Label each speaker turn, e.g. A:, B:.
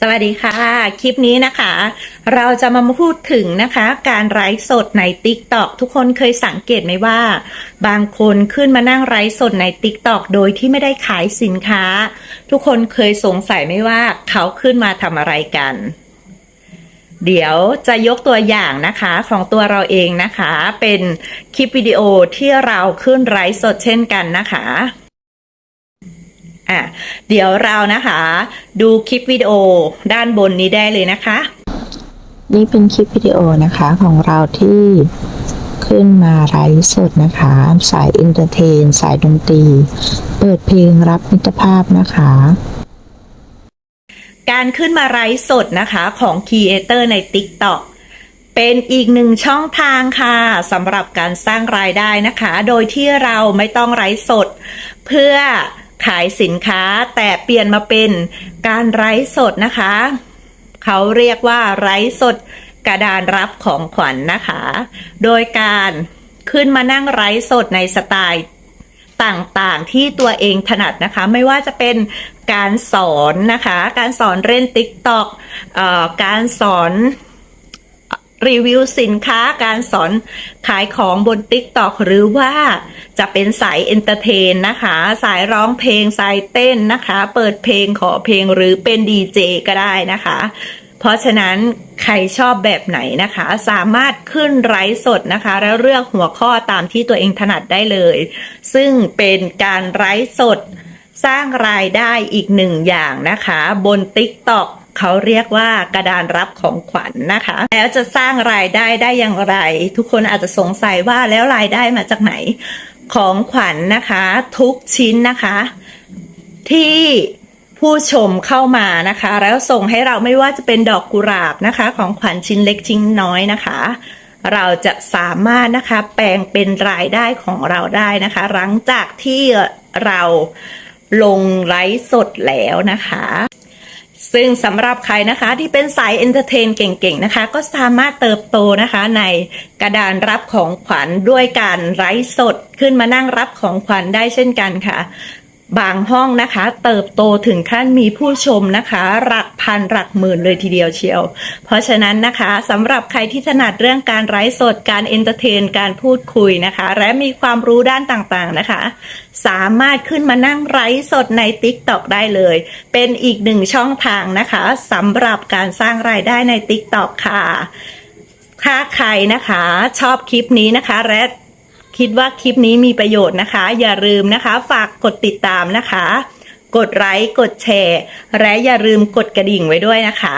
A: สวัสดีค่ะ คลิปนี้นะคะ เราจะมาพูดถึงนะคะ การไลฟ์สดใน t ิ k t o k ทุกคนเคยสังเกตไหมว่า บางคนขึ้นมานั่งไลฟ์สดใน t ิ k t o k โดยที่ไม่ได้ขายสินค้า ทุกคนเคยสงสัยไหมว่าเขาขึ้นมาทำอะไรกัน เดี๋ยวจะยกตัวอย่างนะคะของตัวเราเองนะคะ เป็นคลิปวิดีโอที่เราขึ้นไลฟ์สดเช่นกันนะคะ อะเดี๋ยวเรานะคะ ดูคลิปวิดีโอด้านบนนี้ได้เลยนะคะ
B: นี่เป็นคลิปวิดีโอนะคะของเราที่ขึ้นมาไลฟ์สดนะคะ สายเอนเตอร์เทน สายดนตรี เปิดเพลงรับมิตรภาพนะคะ
A: การขึ้นมาไลฟ์สดนะคะของครีเอเตอร์ใน TikTok เป็นอีกหนึ่งช่องทางค่ะสำหรับการสร้างรายได้นะคะ โดยที่เราไม่ต้องไลฟ์สด เพื่อ ขายสินค้าแต่เปลี่ยนมาเป็นการไลฟ์สดนะคะ เขาเรียกว่าไลฟ์สดกระดานรับของขวัญนนะคะ โดยการขึ้นมานั่งไลฟ์สดในสไตล์ต่างๆที่ตัวเองถนัดนะคะ ไม่ว่าจะเป็นการสอนนะคะ การสอนเล่น TikTok เอ่อการสอน รีวิวสินค้าการสอนขายของบน TikTok หรือว่าจะเป็นสายเอนเตอร์เทนนะคะ สายร้องเพลงสายเต้นนะคะ เปิดเพลงขอเพลงหรือเป็นดีเจก็ได้นะคะ เพราะฉะนั้นใครชอบแบบไหนนะคะ สามารถขึ้นไลฟ์สดนะคะ แล้วเลือกหัวข้อตามที่ตัวเองถนัดได้เลย ซึ่งเป็นการไลฟ์สดสร้างรายได้อีกหนึ่งอย่างนะคะ บน TikTok เขาเรียกว่ากระดานรับของขวัญนนะคะ แล้วจะสร้างรายได้ได้อย่างไร ทุกคนอาจจะสงสัยว่าแล้วรายได้มาจากไหนของขวัญนะคะ ทุกชิ้นนะคะ ที่ผู้ชมเข้ามานะคะ แล้วส่งให้เราไม่ว่าจะเป็นดอกกุหลาบนะคะ ของขวัญชิ้นเล็กชิ้นน้อยนะคะ เราจะสามารถนะคะแปลงเป็นรายได้ของเราได้นะคะ หลังจากที่เราลงไลฟ์สดแล้วนะคะ ซึ่งสำหรับใครนะคะที่เป็นสายเอนเตอร์เทนเก่งๆนะคะ ก็สามารถเติบโตนะคะในกระดานรับของขวัญด้วยการไลฟ์สดขึ้นมานั่งรับของขวัญได้เช่นกันค่ะ บางห้องนะคะ เติบโตถึงขั้นมีผู้ชมนะคะ หลักพันหลักหมื่นเลยทีเดียวเชียว เพราะฉะนั้นนะคะสำหรับใครที่ถนัดเรื่องการไลฟ์สดการเอนเตอร์เทน การพูดคุยนะคะ และมีความรู้ด้านต่างๆนะคะ สามารถขึ้นมานั่งไลฟ์สดใน TikTok ได้เลย เป็นอีกหนึ่งช่องทางนะคะสำหรับการสร้างรายได้ใน TikTok ค่ะถ้าใครนะคะชอบคลิปนี้นะคะและ คิดว่าคลิปนี้มีประโยชน์นะคะ อย่าลืมนะคะ ฝากกดติดตามนะคะ กดไลค์กดแชร์ และอย่าลืมกดกระดิ่งไว้ด้วยนะคะ